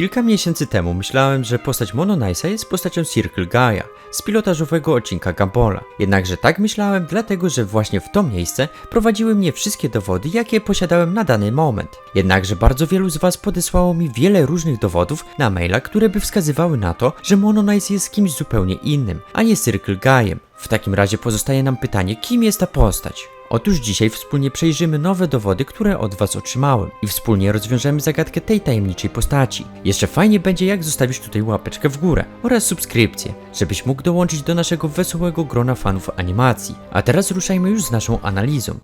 Kilka miesięcy temu myślałem, że postać Mono Nice'a jest postacią Circle Gaia z pilotażowego odcinka Gambola. Jednakże tak myślałem dlatego, że właśnie w to miejsce prowadziły mnie wszystkie dowody, jakie posiadałem na dany moment. Jednakże bardzo wielu z Was podesłało mi wiele różnych dowodów na maila, które by wskazywały na to, że Mono Nice jest kimś zupełnie innym, a nie Circle Gaiem. W takim razie pozostaje nam pytanie, kim jest ta postać? Otóż dzisiaj wspólnie przejrzymy nowe dowody, które od Was otrzymałem i wspólnie rozwiążemy zagadkę tej tajemniczej postaci. Jeszcze fajnie będzie jak zostawisz tutaj łapeczkę w górę oraz subskrypcję, żebyś mógł dołączyć do naszego wesołego grona fanów animacji. A teraz ruszajmy już z naszą analizą.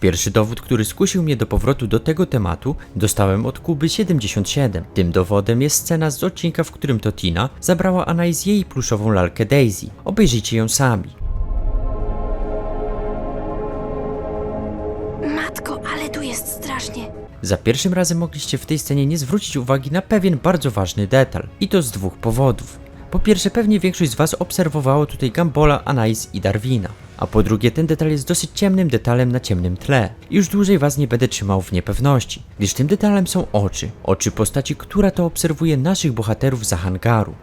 Pierwszy dowód, który skusił mnie do powrotu do tego tematu, dostałem od Kuby77. Tym dowodem jest scena z odcinka, w którym to Tina zabrała Anais jej pluszową lalkę Daisy. Obejrzyjcie ją sami. Matko, ale tu jest strasznie. Za pierwszym razem mogliście w tej scenie nie zwrócić uwagi na pewien bardzo ważny detal. I to z dwóch powodów. Po pierwsze, pewnie większość z Was obserwowało tutaj Gambola, Anais i Darwina. A po drugie, ten detal jest dosyć ciemnym detalem na ciemnym tle. Już dłużej Was nie będę trzymał w niepewności, gdyż tym detalem są oczy. Oczy postaci, która to obserwuje naszych bohaterów za hangaru.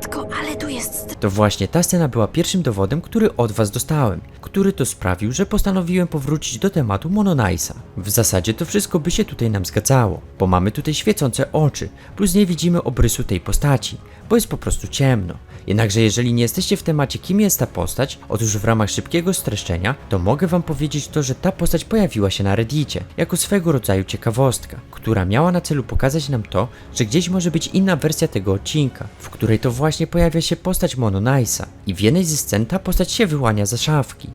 Matko, ale tu jest. To właśnie ta scena była pierwszym dowodem, który od was dostałem, który to sprawił, że postanowiłem powrócić do tematu Mononajsa. W zasadzie to wszystko by się tutaj nam zgadzało, bo mamy tutaj świecące oczy, plus nie widzimy obrysu tej postaci, bo jest po prostu ciemno. Jednakże jeżeli nie jesteście w temacie kim jest ta postać, otóż w ramach szybkiego streszczenia, to mogę wam powiedzieć to, że ta postać pojawiła się na Reddicie, jako swego rodzaju ciekawostka, która miała na celu pokazać nam to, że gdzieś może być inna wersja tego odcinka, w której to właśnie pojawia się postać Mono Nice'a i w jednej ze scen ta postać się wyłania za szafki.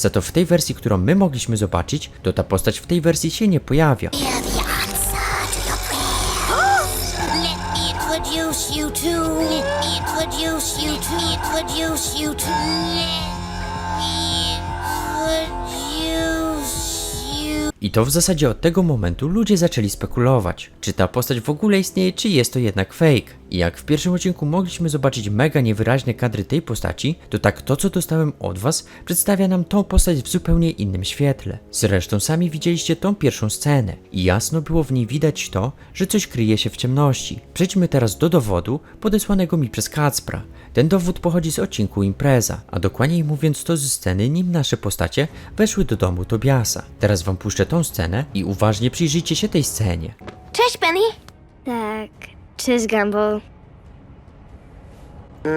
Za to w tej wersji, którą my mogliśmy zobaczyć, to ta postać w tej wersji się nie pojawia. Introduce you to. Introduce you to. Introduce you to. I to w zasadzie od tego momentu ludzie zaczęli spekulować, czy ta postać w ogóle istnieje, czy jest to jednak fake. I jak w pierwszym odcinku mogliśmy zobaczyć mega niewyraźne kadry tej postaci, to tak to co dostałem od was przedstawia nam tą postać w zupełnie innym świetle. Zresztą sami widzieliście tą pierwszą scenę i jasno było w niej widać to, że coś kryje się w ciemności. Przejdźmy teraz do dowodu podesłanego mi przez Kacpra. Ten dowód pochodzi z odcinku Impreza, a dokładniej mówiąc to ze sceny, nim nasze postacie weszły do domu Tobiasa. Teraz wam puszczę tą scenę i uważnie przyjrzyjcie się tej scenie. Cześć, Penny. Tak, cześć Gumball.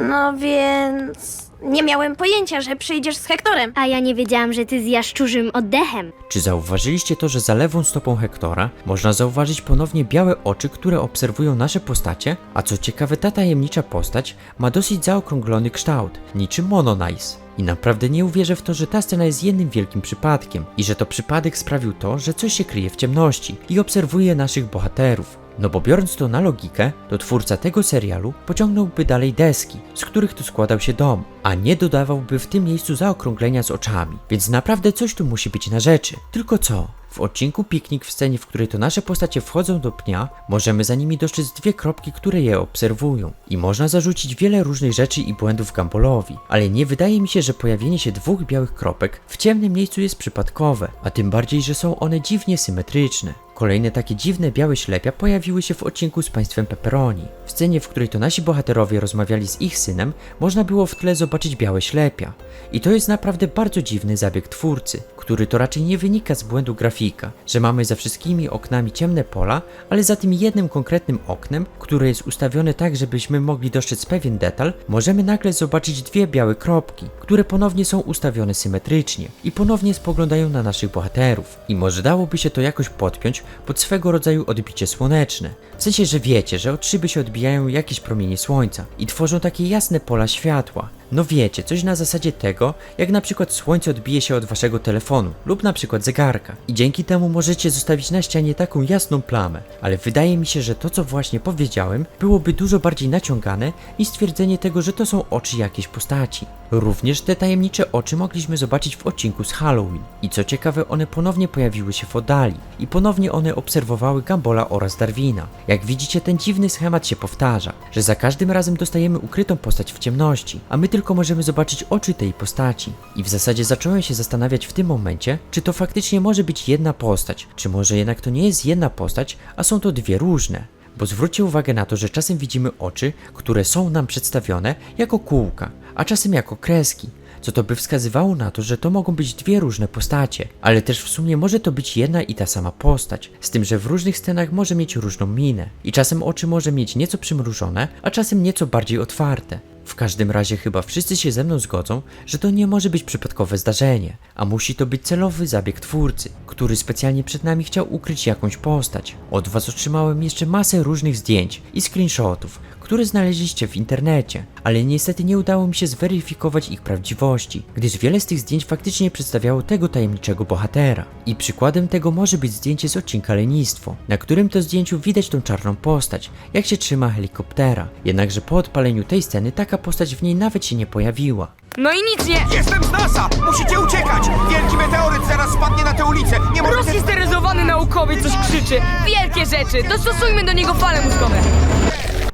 No więc. Nie miałem pojęcia, że przyjdziesz z Hektorem. A ja nie wiedziałam, że ty z jaszczurzym oddechem. Czy zauważyliście to, że za lewą stopą Hektora można zauważyć ponownie białe oczy, które obserwują nasze postacie? A co ciekawe, ta tajemnicza postać ma dosyć zaokrąglony kształt, niczym Mononice. I naprawdę nie uwierzę w to, że ta scena jest jednym wielkim przypadkiem i że to przypadek sprawił to, że coś się kryje w ciemności i obserwuje naszych bohaterów. No bo biorąc to na logikę, to twórca tego serialu pociągnąłby dalej deski, z których to składał się dom, a nie dodawałby w tym miejscu zaokrąglenia z oczami. Więc naprawdę coś tu musi być na rzeczy. Tylko co? W odcinku Piknik w scenie, w której to nasze postacie wchodzą do pnia, możemy za nimi dostrzec dwie kropki, które je obserwują. I można zarzucić wiele różnych rzeczy i błędów Gambolowi, ale nie wydaje mi się, że pojawienie się dwóch białych kropek w ciemnym miejscu jest przypadkowe, a tym bardziej, że są one dziwnie symetryczne. Kolejne takie dziwne białe ślepia pojawiły się w odcinku z państwem Pepperoni. W scenie, w której to nasi bohaterowie rozmawiali z ich synem, można było w tle zobaczyć białe ślepia. I to jest naprawdę bardzo dziwny zabieg twórcy, który to raczej nie wynika z błędu grafika, że mamy za wszystkimi oknami ciemne pola, ale za tym jednym konkretnym oknem, które jest ustawione tak, żebyśmy mogli dostrzec pewien detal, możemy nagle zobaczyć dwie białe kropki, które ponownie są ustawione symetrycznie i ponownie spoglądają na naszych bohaterów. I może dałoby się to jakoś podpiąć pod swego rodzaju odbicie słoneczne. W sensie, że wiecie, że od szyby się odbijają jakieś promienie słońca i tworzą takie jasne pola światła. No wiecie, coś na zasadzie tego, jak na przykład słońce odbije się od waszego telefonu lub na przykład zegarka i dzięki temu możecie zostawić na ścianie taką jasną plamę. Ale wydaje mi się, że to co właśnie powiedziałem byłoby dużo bardziej naciągane niż stwierdzenie tego, że to są oczy jakiejś postaci. Również te tajemnicze oczy mogliśmy zobaczyć w odcinku z Halloween i co ciekawe one ponownie pojawiły się w oddali i ponownie one obserwowały Gambola oraz Darwina. Jak widzicie ten dziwny schemat się powtarza, że za każdym razem dostajemy ukrytą postać w ciemności, a my tylko możemy zobaczyć oczy tej postaci. I w zasadzie zacząłem się zastanawiać w tym momencie, czy to faktycznie może być jedna postać, czy może jednak to nie jest jedna postać, a są to dwie różne. Bo zwróćcie uwagę na to, że czasem widzimy oczy, które są nam przedstawione jako kółka, a czasem jako kreski, co to by wskazywało na to, że to mogą być dwie różne postacie, ale też w sumie może to być jedna i ta sama postać, z tym, że w różnych scenach może mieć różną minę i czasem oczy może mieć nieco przymrużone, a czasem nieco bardziej otwarte. W każdym razie chyba wszyscy się ze mną zgodzą, że to nie może być przypadkowe zdarzenie, a musi to być celowy zabieg twórcy, który specjalnie przed nami chciał ukryć jakąś postać. Od was otrzymałem jeszcze masę różnych zdjęć i screenshotów, które znaleźliście w internecie, ale niestety nie udało mi się zweryfikować ich prawdziwości, gdyż wiele z tych zdjęć faktycznie przedstawiało tego tajemniczego bohatera. I przykładem tego może być zdjęcie z odcinka Lenistwo, na którym to zdjęciu widać tą czarną postać, jak się trzyma helikoptera. Jednakże po odpaleniu tej sceny taka postać w niej nawet się nie pojawiła. No i nic nie... Jestem z NASA! Musicie uciekać! Wielki meteoryt zaraz spadnie na tę ulicę! Nie możecie... Rozhisteryzowany naukowiec coś krzyczy. Wielkie rzeczy, dostosujmy do niego fale mózgowe.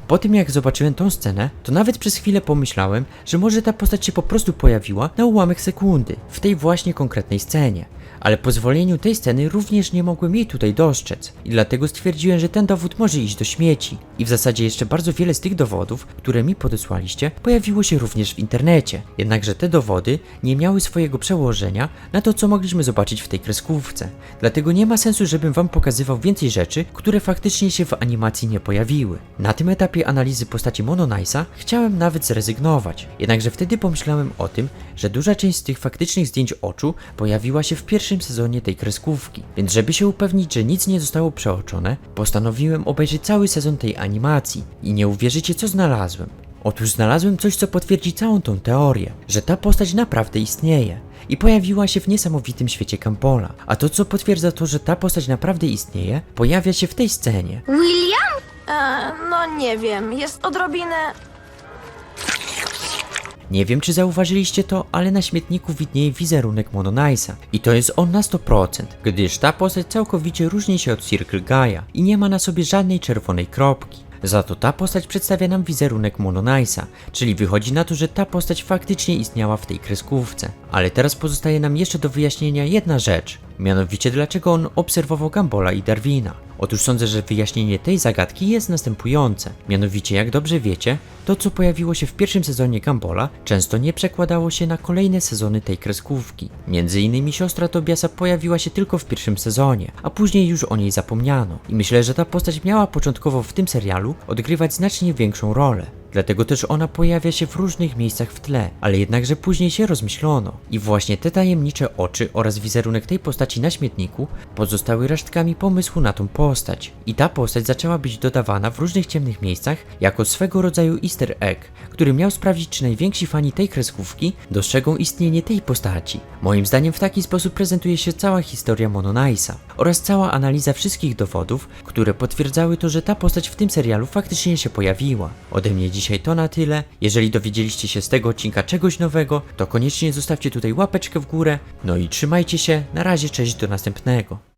Po tym jak zobaczyłem tą scenę, to nawet przez chwilę pomyślałem, że może ta postać się po prostu pojawiła na ułamek sekundy, w tej właśnie konkretnej scenie. Ale po zwolnieniu tej sceny również nie mogłem jej tutaj dostrzec i dlatego stwierdziłem, że ten dowód może iść do śmieci. I w zasadzie jeszcze bardzo wiele z tych dowodów, które mi podesłaliście, pojawiło się również w internecie. Jednakże te dowody nie miały swojego przełożenia na to, co mogliśmy zobaczyć w tej kreskówce. Dlatego nie ma sensu, żebym wam pokazywał więcej rzeczy, które faktycznie się w animacji nie pojawiły. Na tym etapie analizy postaci Mono Nice'a chciałem nawet zrezygnować. Jednakże wtedy pomyślałem o tym, że duża część z tych faktycznych zdjęć oczu pojawiła się w pierwszym sezonie tej kreskówki. Więc żeby się upewnić, że nic nie zostało przeoczone, postanowiłem obejrzeć cały sezon tej animacji. I nie uwierzycie co znalazłem. Otóż znalazłem coś, co potwierdzi całą tą teorię, że ta postać naprawdę istnieje i pojawiła się w niesamowitym świecie Campola. A to, co potwierdza to, że ta postać naprawdę istnieje, pojawia się w tej scenie. William? E, no nie wiem, jest odrobinę... Nie wiem, czy zauważyliście to, ale na śmietniku widnieje wizerunek Mononajsa. I to jest on na 100%, gdyż ta postać całkowicie różni się od Circle Gaia i nie ma na sobie żadnej czerwonej kropki. Za to ta postać przedstawia nam wizerunek Mononajsa, czyli wychodzi na to, że ta postać faktycznie istniała w tej kreskówce. Ale teraz pozostaje nam jeszcze do wyjaśnienia jedna rzecz, mianowicie dlaczego on obserwował Gambola i Darwina. Otóż sądzę, że wyjaśnienie tej zagadki jest następujące. Mianowicie, jak dobrze wiecie, to co pojawiło się w pierwszym sezonie Gambola często nie przekładało się na kolejne sezony tej kreskówki. Między innymi siostra Tobiasa pojawiła się tylko w pierwszym sezonie, a później już o niej zapomniano. I myślę, że ta postać miała początkowo w tym serialu odgrywać znacznie większą rolę. Dlatego też ona pojawia się w różnych miejscach w tle, ale jednakże później się rozmyślono. I właśnie te tajemnicze oczy oraz wizerunek tej postaci na śmietniku pozostały resztkami pomysłu na tą postać. I ta postać zaczęła być dodawana w różnych ciemnych miejscach jako swego rodzaju easter egg, który miał sprawdzić, czy najwięksi fani tej kreskówki dostrzegą istnienie tej postaci. Moim zdaniem w taki sposób prezentuje się cała historia Mononajsa oraz cała analiza wszystkich dowodów, które potwierdzały to, że ta postać w tym serialu faktycznie się pojawiła. Ode mnie dzisiaj to na tyle. Jeżeli dowiedzieliście się z tego odcinka czegoś nowego, to koniecznie zostawcie tutaj łapeczkę w górę. No i trzymajcie się. Na razie, cześć, do następnego.